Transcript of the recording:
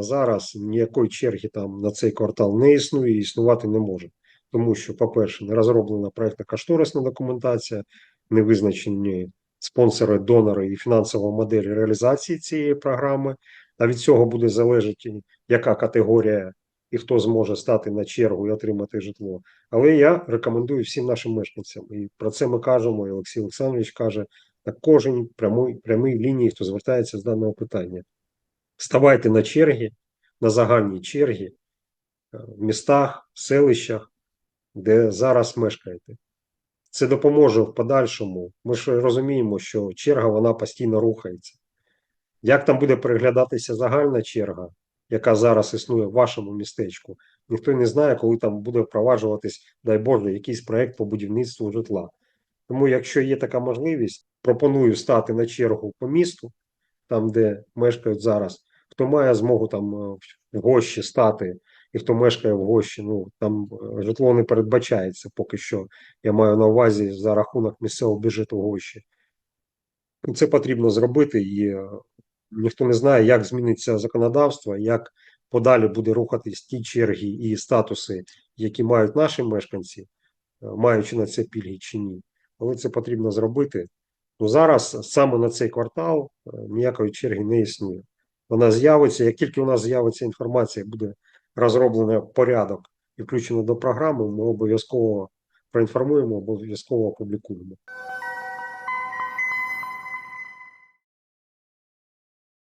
на зараз ніякої черги там на цей квартал не існує і існувати не може. Тому що, по-перше, не розроблена проектна кошторисна документація, не визначені спонсори, донори і фінансова модель реалізації цієї програми. А від цього буде залежати, яка категорія і хто зможе стати на чергу і отримати житло. Але я рекомендую всім нашим мешканцям, і про це ми кажемо, і Олексій Олександрович каже на кожній прямій, прямій лінії, хто звертається з даного питання. Ставайте на черги, на загальні черги е, в містах, селищах, де зараз мешкаєте. Це допоможе в подальшому. Ми ж розуміємо, що черга вона постійно рухається. Як там буде переглядатися загальна черга, яка зараз існує в вашому містечку, ніхто не знає, коли там буде впроваджуватись, дай Боже, якийсь проект по будівництву житла. Тому, якщо є така можливість, пропоную стати на чергу по місту, там, де мешкають зараз. Хто має змогу там е, в гощі стати, і хто мешкає в гощі, ну там е, житло не передбачається поки що. Я маю на увазі за рахунок місцевого бюджету гощі. Ну, Це потрібно зробити, і е, ніхто не знає, як зміниться законодавство, як подалі буде рухатись ті черги і статуси, які мають наші мешканці, маючи на це пільги чи ні. Але це потрібно зробити. Ну зараз саме на цей квартал ніякої черги не існує. Вона з'явиться, як тільки у нас з'явиться інформація, буде розроблено порядок і включено до програми, ми обов'язково проінформуємо, обов'язково опублікуємо.